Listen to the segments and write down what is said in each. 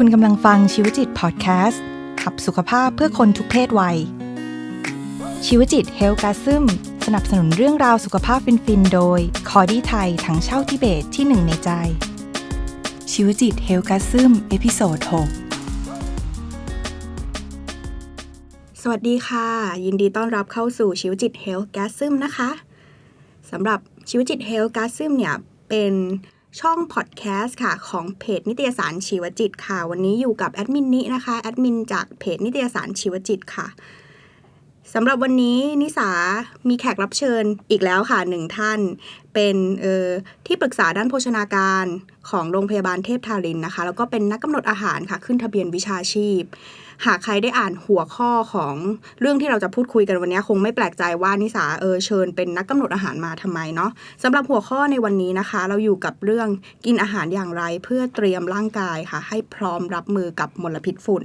คุณกำลังฟังชีวจิตพอดแคสต์ขับสุขภาพเพื่อคนทุกเพศวัย ชีวจิตเฮลกาซึมสนับสนุนเรื่องราวสุขภาพฟินๆโดย คอดี้ไทยทั้งเช่าทิเบตที่หนึ่งในใจ ชีวจิตเฮลกาซึมเอพิโซด6สวัสดีค่ะ ยินดีต้อนรับเข้าสู่ชีวจิตเฮลกาซึมนะคะสำหรับชีวจิตเฮลกาซึมเนี่ยเป็น ช่องพอดแคสต์ค่ะของเพจนิตยสารชีวจิตค่ะ วันนี้อยู่กับแอดมินนินะคะแอดมินจากเพจนิตยสารชีวจิตค่ะ สำหรับวันนี้นิสามีแขกรับเชิญอีกแล้วค่ะหนึ่งท่าน เป็นเออที่ปรึกษาด้านโภชนาการของโรงพยาบาลเทพทารินนะคะ แล้วก็เป็นนักกำหนดอาหารค่ะ ขึ้นทะเบียนวิชาชีพ หากใครได้อ่านหัวข้อของเรื่องที่เราจะพูดคุยกันวันนี้ คงไม่แปลกใจว่านิสาเออเชิญเป็นนักกำหนดอาหารมาทำไมเนาะสำหรับหัวข้อในวันนี้นะคะ เราอยู่กับเรื่องกินอาหารอย่างไร เพื่อเตรียมร่างกายค่ะ ให้พร้อมรับมือกับมลพิษฝุ่น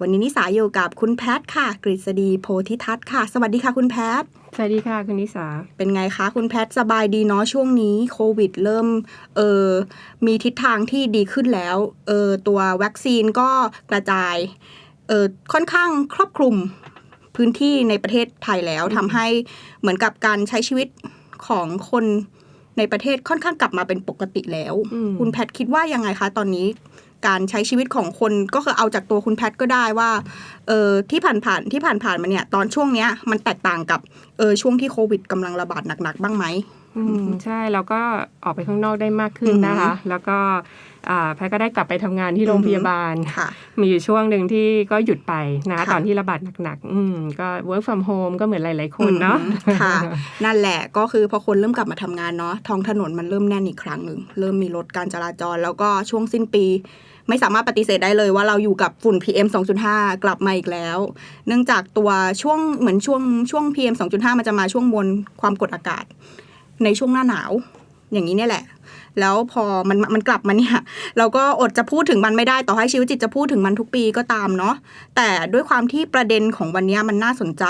วันนี้นิสาอยู่กับคุณแพทค่ะ กฤษฎีโพธิทัศน์ค่ะ สวัสดีค่ะคุณแพทสวัสดีค่ะคุณนิสา เป็นไงคะ คุณแพทสบายดีเนาะช่วงนี้โควิดเริ่มเออมีทิศทางที่ดีขึ้นแล้วเออตัววัคซีนก็กระจายเออค่อนข้างครอบคลุมพื้นที่ในประเทศไทยแล้วทำให้เหมือนกับการใช้ชีวิตของคนในประเทศค่อนข้างกลับมาเป็นปกติแล้วอืมคุณแพทคิดว่ายังไงคะตอนนี้ การใช้ชีวิตของคนก็คือเอาจากตัวคุณแพทก็ได้ว่าเออที่ผ่านผ่านๆที่ผ่านผ่านๆมาเนี่ยตอนช่วงเนี้ยมันแตกต่างกับเออช่วงที่โควิดกำลังระบาดหนักๆบ้างไหม อืมใช่แล้วก็ออกไปข้างนอกได้มากขึ้นนะคะ แล้วก็อ่าแพทย์ก็ได้กลับไปทำงานที่โรงพยาบาลค่ะมีอยู่ช่วงหนึ่งที่ก็หยุดไปนะค่ะตอนที่ระบาดหนักๆอืมก็ work from home ก็เหมือนหลาย ๆ คนเนาะอืมค่ะ นั่นแหละก็คือพอคนเริ่มกลับมาทำงานเนาะท้องถนนมันเริ่มแน่นอีกครั้งหนึ่งเริ่มมีรถการจราจร แล้วก็ช่วงสิ้นปี ไม่สามารถปฏิเสธได้เลยว่าเราอยู่กับฝุ่น PM 2.5 กลับมาอีกแล้ว เนื่องจากตัวช่วงเหมือนช่วงช่วง PM 2.5 มันจะมาช่วงมวลความกดอากาศ ในช่วงหน้าหนาว อย่างนี้เนี่ยแหละ แล้วพอมันมันกลับมาเนี่ยเราก็อดจะพูดถึงมันไม่ได้ต่อให้ชีวิตจิตจะพูดถึงมันทุกปีก็ตามเนาะแต่ด้วยความที่ประเด็นของวันเนี้ยมันน่าสนใจ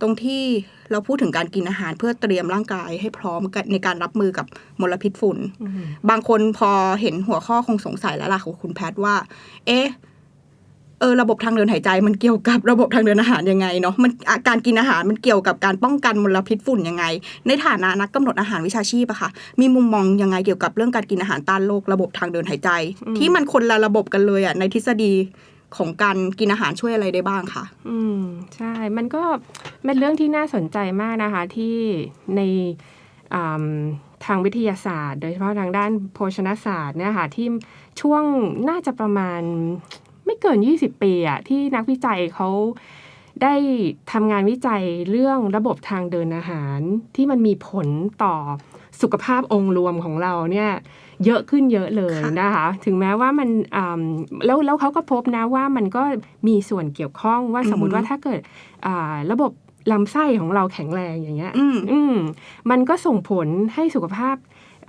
ตรงที่เราพูดถึงการกินอาหารเพื่อเตรียมร่างกายให้พร้อมกันในการรับมือกับมลพิษฝุ่นอืมบางคนพอเห็นหัวข้อคงสงสัยแล้วล่ะของคุณแพทย์ว่า เอ๊ะเออระบบทางเดินหายใจมันเกี่ยวกับระบบทางเดินอาหารยังไงเนาะมันอะการกินอาหารมันเกี่ยวกับการป้องกันมลพิษฝุ่นยังไง ในฐานะนักกำหนดอาหารวิชาชีพอะค่ะ มีมุมมองยังไงเกี่ยวกับเรื่องการกินอาหารต้านโรคระบบทางเดินหายใจ ที่มันคนละระบบกันเลยอะในทฤษฎีของการกินอาหารช่วยอะไรได้บ้างคะอืมใช่ มันก็เป็นเรื่องที่น่าสนใจมากนะคะที่ในอ่าทางวิทยาศาสตร์ โดยเฉพาะทางด้านโภชนาศาสตร์เนี่ยค่ะที่ช่วงน่าจะประมาณ ไม่เกิน 20 ปีอะที่นักวิจัยเขาได้ทำงานวิจัยเรื่องระบบทางเดินอาหาร ที่มันมีผลต่อสุขภาพองค์รวมของเราเนี่ยเยอะขึ้นเยอะเลยค่ะนะคะ ถึงแม้ว่ามันอ่าแล้วแล้วเขาก็พบนะว่ามันก็มีส่วนเกี่ยวข้องว่าสมมติว่าถ้าเกิดอ่าระบบลำไส้ของเราแข็งแรงอย่างเงี้ย อืมอืมมันก็ส่งผลให้สุขภาพ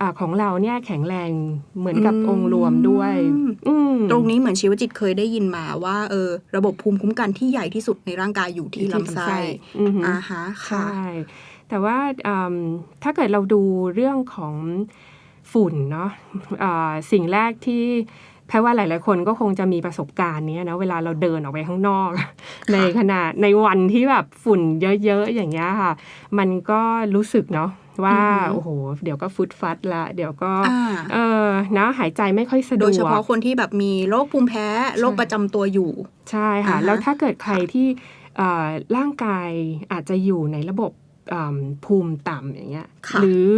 อาของเราเนี่ยแข็งแรงเหมือนกับอืมองค์รวมด้วยอืมตรงนี้เหมือนชีวจิตเคยได้ยินมาว่าเออระบบภูมิคุ้มกันที่ใหญ่ที่สุดในร่างกายอยู่ที่ลำไส้อือหือออ่าฮะค่ะใช่แต่ว่าอืมถ้าเกิดเราดูเรื่องของฝุ่นเนาะอ่าสิ่งแรกที่แพ้ว่าหลาย ๆ คนก็คงจะมีประสบการณ์เนี้ยนะเวลาเราเดินออกไปข้างนอก ในขณะในวันที่แบบฝุ่นเยอะ ๆ อย่างเงี้ยค่ะ มันก็รู้สึกเนาะ ว่าอือหือโอ้โหเดี๋ยวก็ฟุดฟัดละเดี๋ยวก็อ่าเออนะหายใจไม่ค่อยสะดวกโดยเฉพาะคนที่แบบมีโรคภูมิแพ้โรคประจำตัวอยู่ ใช่ค่ะอ่าฮะแล้วถ้าเกิดใครที่เอ่อร่างกายอาจจะอยู่ในระบบอ่ำภูมิต่ำอย่างเงี้ยค่ะหรือ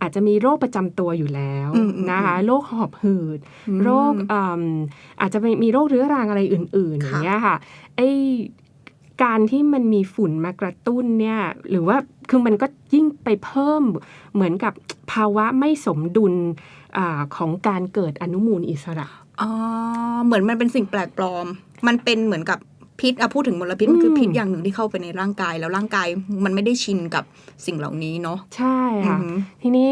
อาจจะมีโรคประจำตัวอยู่แล้วอืมอืมนะคะโรคหอบหืด โรคอ่ำอาจจะมีโรคเรื้อรังอะไรอื่น ๆ อย่างเงี้ยค่ะไอ การที่มันมีฝุ่นมากระตุ้นเนี่ยหรือว่าคือมันก็ยิ่งไปเพิ่มเหมือนกับภาวะไม่สมดุลอาของการเกิดอนุมูลอิสระอ๋อเหมือนมันเป็นสิ่งแปลกปลอม มันเป็นเหมือนกับพิษอะพูดถึงมลพิษมันคืออมพิษอย่างหนึ่งที่เข้าไปในร่างกายแล้วร่างกายมันไม่ได้ชินกับสิ่งเหล่านี้เนาะใช่ค่ะอือหือทีนี้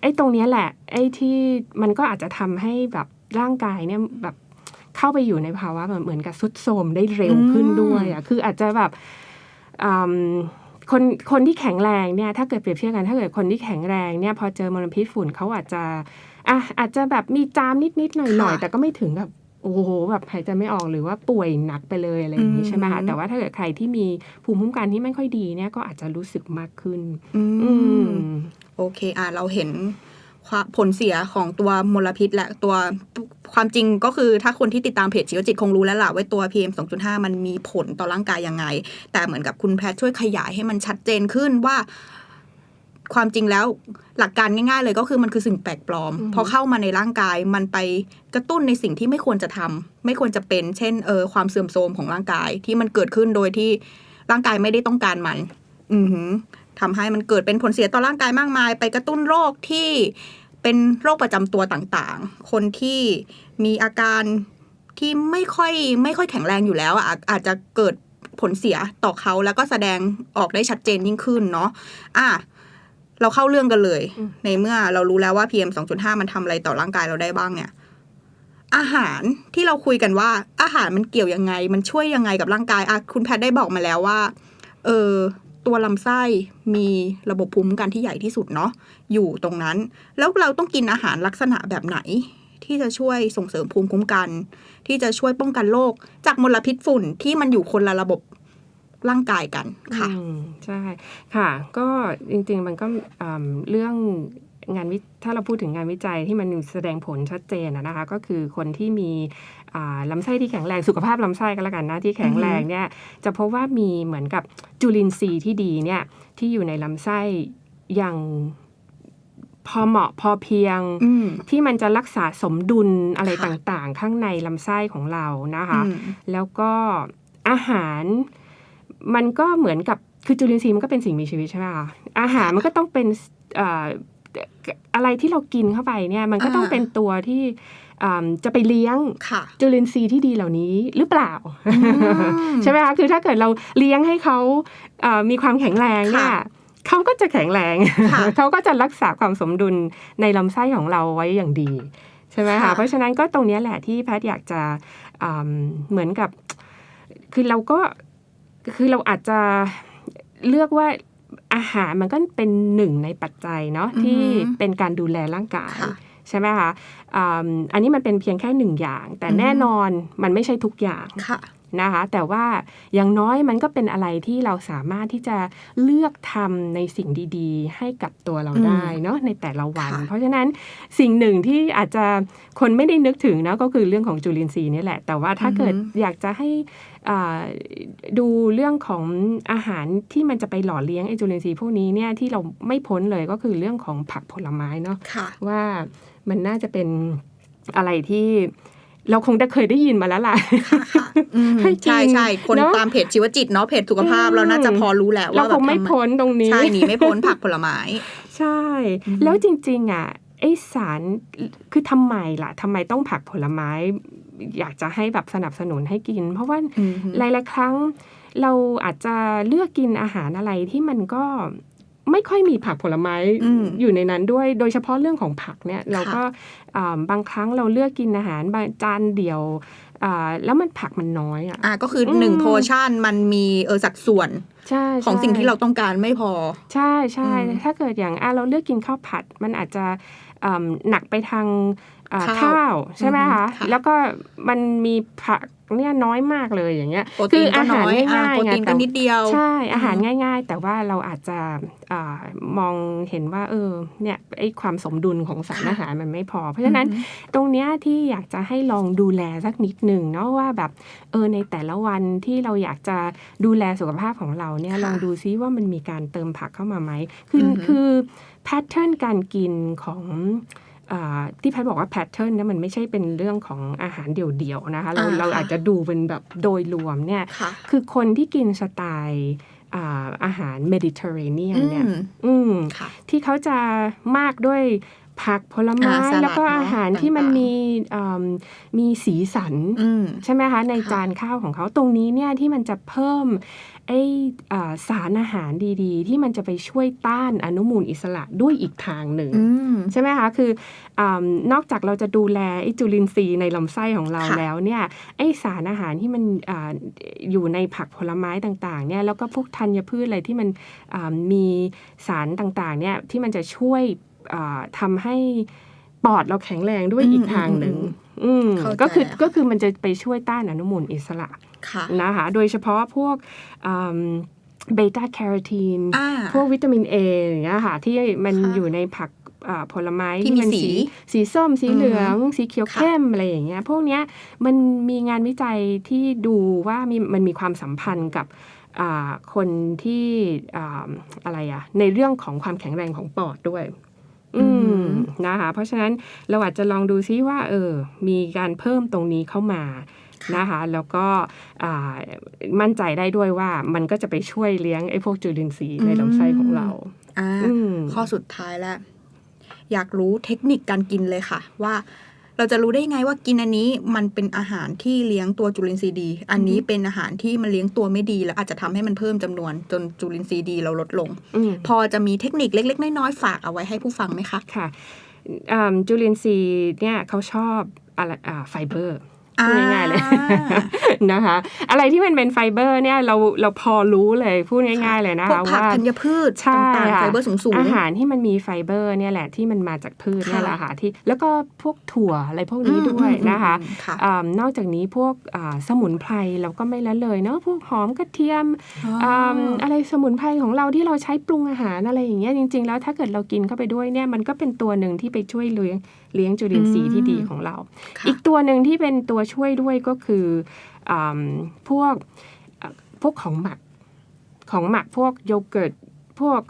ไอ้ตรงเนี้ยแหละ ไอ้ที่มันก็อาจจะทำให้แบบร่างกายเนี่ยแบบ เข้าไปอยู่ในภาวะแบบเหมือนกับสุดโทรมได้เร็วขึ้นด้วยอะคืออาจจะแบบอืมคนคนที่แข็งแรงเนี่ยถ้าเกิดเปรียบเทียบกันถ้าเกิดคนที่แข็งแรงเนี่ยพอเจอมลพิษฝุ่นเขาอาจจะอะอาจจะแบบมีจามนิดนิดๆหน่อยหน่อยค่ะแต่ก็ไม่ถึงกับโอ้โหแบบหายใจไม่ออกหรือว่าป่วยหนักไปเลยอะไรอย่างนี้อืมใช่ไหมคะแต่ว่าถ้าเกิดใครที่มีภูมิคุ้มกันที่ไม่ค่อยดีเนี่ยก็อาจจะรู้สึกมากขึ้น อือืมมโอเคอะเราเห็นความ ผลเสียของตัวมลพิษและตัวความจริงก็คือถ้าคนที่ติดตามเพจชีวจิตคงรู้แล้วล่ะว่าตัว PM 2.5 มันมีผลต่อร่างกายยังไง แต่เหมือนกับคุณแพทย์ช่วยขยายให้มันชัดเจนขึ้นว่าความจริงแล้วหลักการง่าย ๆ เลยก็คือมันคือสิ่งแปลกปลอมอือฮึพอเข้ามาในร่างกายมันไปกระตุ้นในสิ่งที่ไม่ควรจะทำไม่ควรจะเป็น เช่นเออความเสื่อมโทรมของร่างกายที่มันเกิดขึ้นโดยที่ร่างกายไม่ได้ต้องการมัน อือหือ ทำให้มันเกิดเป็นผลเสียต่อร่างกายมากมาย ไปกระตุ้นโรคที่เป็นโรคประจำตัวต่างๆ คนที่มีอาการที่ไม่ค่อยไม่ค่อยแข็งแรงอยู่แล้วอะอาอาจจะเกิดผลเสียต่อเขาแล้วก็แสดงออกได้ชัดเจนยิ่งขึ้นเนาะอะเราเข้าเรื่องกันเลยอืมในเมื่อเรารู้แล้วว่า PM 2.5 มันทำอะไรต่อร่างกายเราได้บ้างเนี่ย อาหารที่เราคุยกันว่า อาหารมันเกี่ยวยังไง มันช่วยยังไงกับร่างกายอะคุณแพทย์ได้บอกมาแล้วว่า เออ ตัวลำไส้มีระบบภูมิคุ้มกันที่ใหญ่ที่สุดเนาะอยู่ตรงนั้น แล้วเราต้องกินอาหารลักษณะแบบไหน ที่จะช่วยส่งเสริมภูมิคุ้มกัน ที่จะช่วยป้องกันโรคจากมลพิษฝุ่นที่มันอยู่คนละระบบร่างกายกันค่ะใช่ค่ะ ก็จริงๆมันก็เรื่องงานวิถ้าเราพูดถึงงานวิจัยที่มันแสดงผลชัดเจนนะคะ ก็คือคนที่มี ลำไส้ที่แข็งแรงสุขภาพลำไส้ก็แล้วกันนะที่แข็งแรงเนี่ยจะพบว่ามีเหมือนกับจุลินทรีย์ที่ดีเนี่ยที่อยู่ในลำไส้อย่างพอเหมาะพอเพียงอืมที่มันจะรักษาสมดุลอะไรค่ะต่างๆ ข้างในลำไส้ของเรานะคะอืมแล้วก็อาหารมันก็เหมือนกับคือจุลินทรีย์มันก็เป็นสิ่งมีชีวิตใช่ไหมคะอาหารมันก็ต้องเป็นเอ่อ อะไรที่เรากินเข้าไปเนี่ยมันก็ต้องอ่าเป็นตัวที่อ่าจะไปเลี้ยงค่ะจุลินทรีย์ที่ดีเหล่านี้หรือเปล่ามใช่ไหมคะคือถ้าเกิดเราเลี้ยงให้เขาเอ่อมีความแข็งแรงเนี่ยค่ะเขาก็จะแข็งแรงค่ะเขาก็จะรักษาความสมดุลในลำไส้ของเราไว้อย่างดี ใช่ไหมคะค่ะเพราะฉะนั้นก็ตรงเนี้ยแหละที่แพทย์อยากจะอืมเหมือนกับ คือเราก็คือเราอาจจะเลือกว่า อาหารมันก็เป็นหนึ่งในปัจจัยเนาะอือฮึที่เป็นการดูแลร่างกายค่ะใช่ไหมคะอืมอันนี้มันเป็นเพียงแค่หนึ่งอย่าง แต่อือฮึแน่นอนมันไม่ใช่ทุกอย่างค่ะนะคะ แต่ว่าอย่างน้อยมันก็เป็นอะไรที่เราสามารถที่จะเลือกทำในสิ่งดีๆ ให้กับตัวเราอืมได้เนาะในแต่ละวันค่ะเพราะฉะนั้นสิ่งหนึ่งที่อาจจะคนไม่ได้นึกถึงนะก็คือเรื่องของจุลินทรีย์นี่แหละ แต่ว่าถ้าเกิดอยากจะให้อ่า ดูเรื่องของอาหารที่มันจะไปหล่อเลี้ยงไอ้จุลินทรีย์พวกนี้เนี่ยที่เราไม่พ้นเลยก็คือเรื่องของผักผลไม้เนาะค่ะว่ามันน่าจะเป็นอะไรที่เราคงได้เคยได้ยินมาแล้วล่ะค่ะอืมให้กินใช่ใช่คนเนอะตามเพจชีวจิตเนาะเพจสุขภาพอืมเราน่าจะพอรู้แหละเราว่าแบคบงไม่ทำพ้นตรงนี้ใช่หนีไม่พ้นผักผลไม้ ใช่อืมแล้วจริง ๆ อะไอสารคือทำไมล่ะทำไมต้องผักผลไม้ อยากจะให้แบบสนับสนุนให้กิน เพราะว่าอืมหลายๆครั้งเราอาจจะเลือกกินอาหารอะไรที่มันก็ไม่ค่อยมีผักผลไม้อืมอยู่ในนั้นด้วย โดยเฉพาะเรื่องของผักเนี่ยเราก็ค่ะอ่าบางครั้งเราเลือกกินอาหารบางจานเดียวอ่าแล้วมันผักมันน้อยอะอะก็คืออมหนึ่งโพชั่นมันมีเออสัดส่วนใช่ของใช่สิ่งที่เราต้องการไม่พอ ใช่ใช่อืมถ้าเกิดอย่างอะเราเลือกกินข้าวผัดมันอาจจะอืมหนักไปทางอ่า ข้าวข้าวใช่ไหมอือฮึคะค่ะแล้วก็มันมีผักเนี่ยน้อยมากเลยอย่างเงี้ยโปรตีนก็อาน้หารอยอะง่ายโปรๆไงตีนก็แต่นิดเดียวใช่อาหารอืมง่าย ๆ แต่ว่าเราอาจจะอามองเห็นว่าเออเนี่ยไอ้ความสมดุลของสารค่ะอาหารมันไม่พอ เพราะฉะนั้นอืมตรงเนี้ยที่อยากจะให้ลองดูแลสักนิดหนึ่งเนาะว่าแบบเออในแต่ละวันที่เราอยากจะดูแลสุขภาพของเราเนี่ยค่ะลองดูซิว่ามันมีการเติมผักเข้ามาไหมคืออฮึคือแพทเทิร์นการกินของอา ที่แพทย์บอกว่าแพทเทิร์นเนี่ยมันไม่ใช่เป็นเรื่องของอาหารเดี่ยวๆนะคะเราอ่าเราค่ะอาจจะดูเป็นแบบโดยรวมเนี่ยค่ะคือคนที่กินสไตล์อ่าอาหารเมดิเตอร์เรเนียนเนี่ยอืมอืมค่ะที่เขาจะมากด้วย ผักผลไม้อ่าสลัดแล้วก็อาหารที่มันต่างๆมีอืมมีสีสันอืมใช่ไหมคะในค่ะจานข้าวของเขาตรงนี้เนี่ยที่มันจะเพิ่มไออ่าสารอาหารดีๆ ที่มันจะไปช่วยต้านอนุมูลอิสระด้วยอีกทางหนึ่งอืมใช่ไหมคะคืออานอกจากเราจะดูแลไอ้จุลินทรีย์ในลำไส้ของเราค่ะแล้วเนี่ยไอ้สารอาหารที่มันอาอยู่ในผักผลไม้ต่างๆเนี่ยแล้วก็พวกธัญพืชอะไรที่มันอ่ามีสารต่างๆเนี่ยที่มันจะช่วยอ่า ทำให้ปอดเราแข็งแรงด้วยอืมอีกทางหนึ่งอืมอือืมเข้าใจก็คือค่ะก็คือมันจะไปช่วยต้านอนุมูลอิสระค่ะนะคะโดยเฉพาะพวกเบต้าแคโรทีนอ่าพวกวิตามินเออย่างเงี้ยค่ะที่มันค่ะอยู่ในผักอ่าผลไม้ที่มีมันสีสีส้ม สีอือฮึเหลือง สีเขียวค่ะเข้มอะไรอย่างเงี้ยพวกเนี้ยมันมีงานวิจัยที่ดูว่ามีมันมีความสัมพันธ์กับอ่าคนที่อ่าอะไรอะในเรื่องของความแข็งแรงของปอดด้วย อืมนะคะ เพราะฉะนั้นเราอาจจะลองดูซิว่า เออ มีการเพิ่มตรงนี้เข้ามานะคะ แล้วก็อ่ามั่นใจได้ด้วยว่ามันก็จะไปช่วยเลี้ยงไอ้พวกจุลินทรีย์ในลำไส้ของเราอ่าอืมข้อสุดท้ายแล้ว อยากรู้เทคนิคการกินเลยค่ะ ว่า เราจะรู้ได้ไงว่ากินอันนี้มันเป็นอาหารที่เลี้ยงตัวจุลินทรีย์ดี อันนี้เป็นอาหารที่มันเลี้ยงตัวไม่ดี แล้วอาจจะทำให้มันเพิ่มจำนวนจนจุลินทรีย์ดีเราลดลงอืมพอจะมีเทคนิคเล็ก ๆ น้อยๆฝากเอาไว้ให้ผู้ฟังไหมคะค่ะอืมจุลินทรีย์เนี่ยเขาชอบอะไรอ่าไฟเบอร์พูด ง่ายๆเลยนะคะ อะไรที่มันเป็นไฟเบอร์เนี่ยเราเราพอรู้เลยพูดง่าย ๆ เลยนะพวกคะผักว่าธัญพืชใช่ต่างๆค่ะไฟเบอร์สูงๆอาหารที่มันมีไฟเบอร์เนี่ยแหละที่มันมาจากพืชเนี่ยแหละค่ะที่แล้วก็พวกถั่วอะไรพวกนี้ด้วยนะคะอืมอืมอืมค่ะอานอกจากนี้พวกอ่าสมุนไพรเราก็ไม่ละเลยเนาะพวกหอมกระเทียมอ๋อมอะไรสมุนไพรของเราที่เราใช้ปรุงอาหารอะไรอย่างเงี้ยจริง ๆ แล้วถ้าเกิดเรากินเข้าไปด้วยเนี่ยมันก็เป็นตัวหนึ่งที่ไปช่วยเลี้ยง เลี้ยงจุลินทรีย์ที่ดีของเราค่ะอีกตัวหนึ่งที่เป็นตัวช่วยด้วยก็คืออพวกเอ่อพวกของหมักของหมักพวกโยเกิร์ตพวก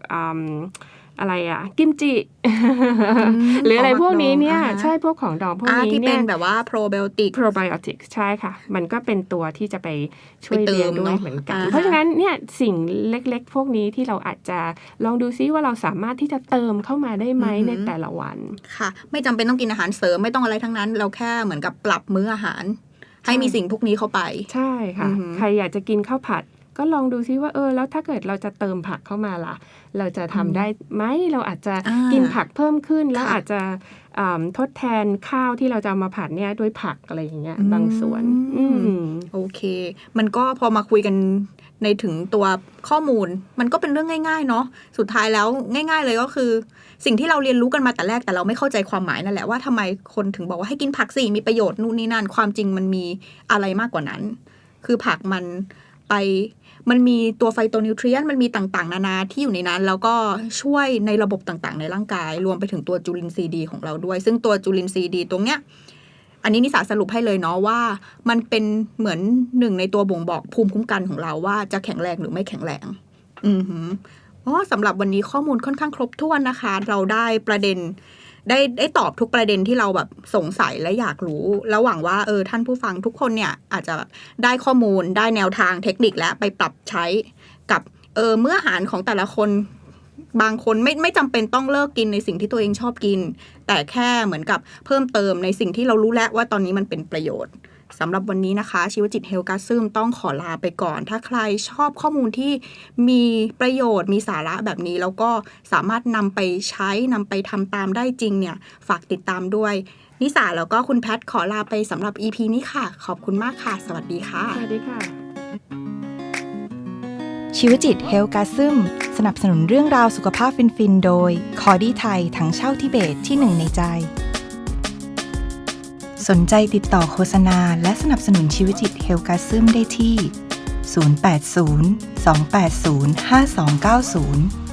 อืมอะไรอะกิมจิ หรืออะไรพวกนี้เนี่ยของหมักดองอ่าฮะใช่พวกของดองพวกอ่านี้ที่เป็เนี่นยแบบว่าโปรไบโอติก probiotic ใช่ค่ะ มันก็เป็นตัวที่จะไปช่วยไปเติมเลี้ยงด้วยเนอะเหมือนกันอ่าฮะเพราะฉะนั้นเนี่ยสิ่งเล็กๆ พวกนี้ที่เราอาจจะลองดูซิว่าเราสามารถที่จะเติมเข้ามาได้ไหมในแต่ละวันค่ะ ไม่จำเป็นต้องกินอาหารเสริมไม่ต้องอะไรทั้งนั้น เราแค่เหมือนกับปรับมื้ออาหาร ให้มีสิ่งพวกนี้เข้าไป ใช่ค่ะอือหือใครอยากจะกินข้าวผัด ก็ลองดูซิว่าเออแล้วถ้าเกิดเราจะเติมผักเข้ามาล่ะ เราจะทำได้ไหมเราอาจจะอ่ากินผักเพิ่มขึ้น แล้วค่ะอาจจะอ่าทดแทนข้าวที่เราจะเอามาผัดเนี่ยด้วยผักอะไรอย่างเงี้ยอืมบางส่วนอืมโอเค มันก็พอมาคุยกันในถึงตัวข้อมูลมันก็เป็นเรื่องง่าย ๆ เนาะสุดท้ายแล้วง่าย ๆ เลยก็คือ สิ่งที่เราเรียนรู้กันมาแต่แรกแต่เราไม่เข้าใจความหมายนั่นแหละว่าทำไมคนถึงบอกว่าให้กินผักสิมีประโยชน์นู่นนี่นั่นความจริงมันมีอะไรมากกว่านั้น คือผักมันไป มันมีตัวไฟโตนิวทรียนมันมีต่างๆ นานาที่อยู่ในนั้น แล้วก็ช่วยในระบบต่างๆ ในร่างกาย รวมไปถึงตัวจุลินทรีย์ดีของเราด้วย ซึ่งตัวจุลินทรีย์ดีตรงเนี้ยอันนี้นิสาสรุปให้เลยเนาะว่า มันเป็นเหมือนหนึ่งในตัวบ่งบอกภูมิคุ้มกันของเราว่าจะแข็งแรงหรือไม่แข็งแรง อือหืออ๋อสำหรับวันนี้ข้อมูลค่อนข้างครบถ้วนนะคะ เราได้ประเด็น ได้ได้ตอบทุกประเด็นที่เราแบบสงสัยและอยากรู้ แล้วหวังว่าเออท่านผู้ฟังทุกคนเนี่ยอาจจะแบบได้ข้อมูลได้แนวทางเทคนิคและไปปรับใช้กับเออเมื่ออาหารของแต่ละคนบางคนไม่ไม่จำเป็นต้องเลิกกินในสิ่งที่ตัวเองชอบกิน แต่แค่เหมือนกับเพิ่มเติมในสิ่งที่เรารู้แล้วว่าตอนนี้มันเป็นประโยชน์ สำหรับวันนี้นะคะ ชีวจิตเฮลกาซึมต้องขอลาไปก่อน ถ้าใครชอบข้อมูลที่มีประโยชน์มีสาระแบบนี้ แล้วก็สามารถนำไปใช้นำไปทำตามได้จริงเนี่ย ฝากติดตามด้วย นิสาแล้วก็คุณแพทขอลาไปสำหรับ EP นี้ค่ะ ขอบคุณมากค่ะ สวัสดีค่ะ สวัสดีค่ะ ชีวจิตเฮลกาซึมสนับสนุนเรื่องราวสุขภาพฟินๆโดย คอดี้ไทยถังเช่าทิเบตที่หนึ่งในใจ สนใจติดต่อโฆษณาและสนับสนุนชีวิจิตเฮลกาซึมได้ที่ 080 280 5290